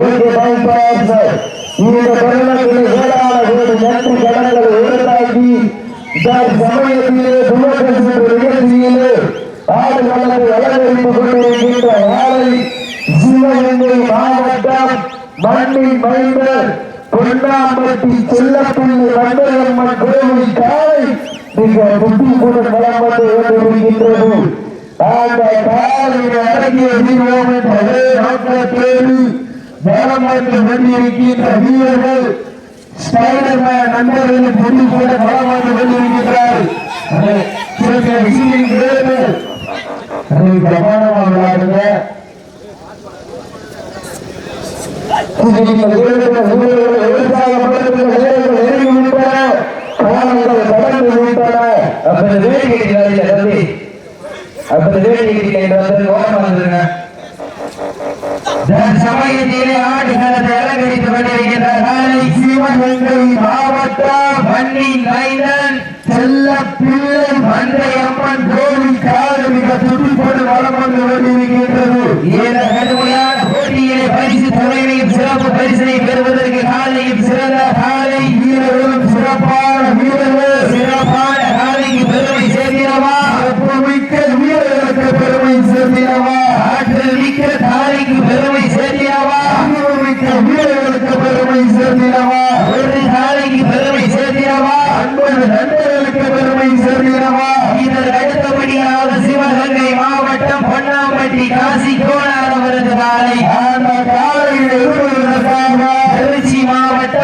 இங்கே பயன்படுத்த இந்த தருணத்தில் ஏராள கோடி நன்றி கடன்களை உருவாக்கி சமயத்திலே துவக்கம் சென்ற நிகழ்ச்சியிலே ஆடு வளர்ந்து அலங்கரித்து கொண்டிருக்கின்ற ஆலை சிவகங்கை மாவட்டம் மண்ணின் மைந்தர் பொன்னாம்பட்டி செல்லப்பிள்ளை வண்டரம்மன் கோவில் காலை மிக புத்தி கூட களம் வந்து கொண்டிருக்கின்றது. அந்த காலையில் அடங்கிய வீரம் என்ற ஒரே நோக்கத்தோடு வேலமாற்று கொண்டிருக்கின்ற வீரர்கள் ஸ்பைடர்மேன் நண்பர்களும் புரிந்து கூட பலமாக கொண்டிருக்கிறார் அதை சிறந்த விளையாடுங்க. இந்த வீரர்கள் வீரர்கள் விவசாயப்படுத்துகிற வீரர்கள் நெருங்கி சமயத்திலே ஆடுகளத்தை அலங்கரித்துக் கொண்டிருக்கின்ற சிவகங்கை மாவட்டம் மண்ணின் மைந்தன். செல்ல பிள்ளை மந்தை அம்மன் கோவில் காடு மிக துடிப்போடு வளம் வந்து கொண்டிருக்கின்றது. இந்த கடுமையான போட்டியிலே பரிசு தொகையையும் சிறப்பு பரிசனை பெறுவது காலையும் சிறந்த காலை வீரர்களும் சிறப்பான வீரர்கள் சிறப்பான காலைக்கு பெருமை சேர்க்கிறவா மிக்க வீரர்களுக்கு பெருமை சேர்த்திடவா ஆற்றல் மிக்க காலைக்கு பெருமை சேர்க்கிறவா மிக்க வீரர்களுக்கு பெருமை சேர்த்திடவா ஒரு காலைக்கு பெருமை சேர்க்கிறவா அன்பது நண்பர்களுக்கு பெருமை சேர்த்திடவா இதற்கு அடுத்தபடியாக சிவகங்கை மாவட்டம் பொன்னாம்பட்டி காசி கோனார் அவரது காலை அந்த காலையில் எதிர்கொள்வதற்காக திருச்சி மாவட்டம் மலைக்கோட்டை நண்பர்கள் ஆயத்தப்பட்டுக் கொண்டு மாவட்ட செல்வர்கள் சமயத்திலே ஆடுகளத்தை தேவர்கள் சென்ற நிகழ்ச்சியிலே அலங்கரித்துக் கொண்டிருக்கின்ற ஆலை சிவகங்கை மாவட்டம் மண்ணின் மைந்தன் பொன்னாம்பட்டி ஸ்ரீ மந்தையம்மன் கோவில் காலை மிக துடிப்புடன் வளம் வந்து கொண்டிருக்கிறது அந்த காலையிலே அடக்கிய வீரம் என்ற ஒரே நோக்கத்தோடு வளம் வந்து கொண்டிருக்கின்ற வீரர்கள் ஸ்பைடர்மேன்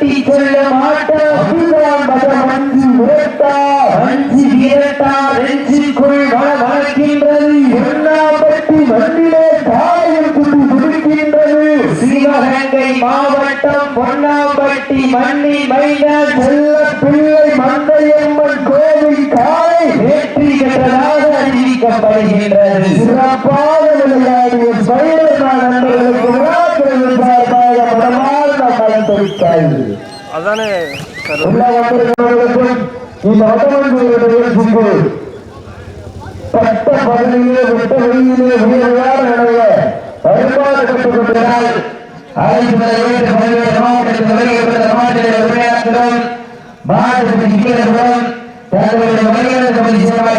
மாதத்தி கொள்ள மாட்டோம் அதுதான் மதம் அஞ்சு உரைத்தா அஞ்சு வீரட்டா நெஞ்சிற்குள் மனம் வளர்க்கின்றது பொன்னாம்பட்டி மண்ணிலே காலையில் குட்டி துடிக்கின்றது சிவகங்கை மாவட்டம் பொன்னாம்பட்டி மண்ணி மைதான செல்ல பிள்ளை மந்தையம்மன் கோவில் காலை வெற்றி பெற்றதாக அறிவிக்கப்படுகின்றது. சிறப்பாக விளையாடிய ஸ்பைடர்மேன் நண்பர்களுக்கு தெரிவித்தார்கள் அதானே எல்லா நண்பர்களுக்கும் இந்த வட்டமன்ற நிகழ்ச்சிக்கு பட்ட பகுதியிலே வெட்ட வெளியிலே உயர்வான நிலைய வருமாறு கட்டுக்கொண்டால் அழைப்புகளை ஏற்று பல்வேறு மாவட்டத்தில் வருகின்ற மாவட்டத்தில் உரையாற்றுகிறோம் தங்களுடைய மரியாதை பகுதி சிறப்பாக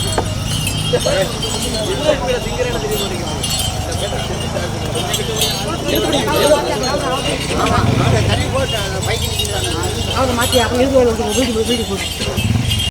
அவங்க மாற்றி அப்போ இருக்கு வீடு போட்டு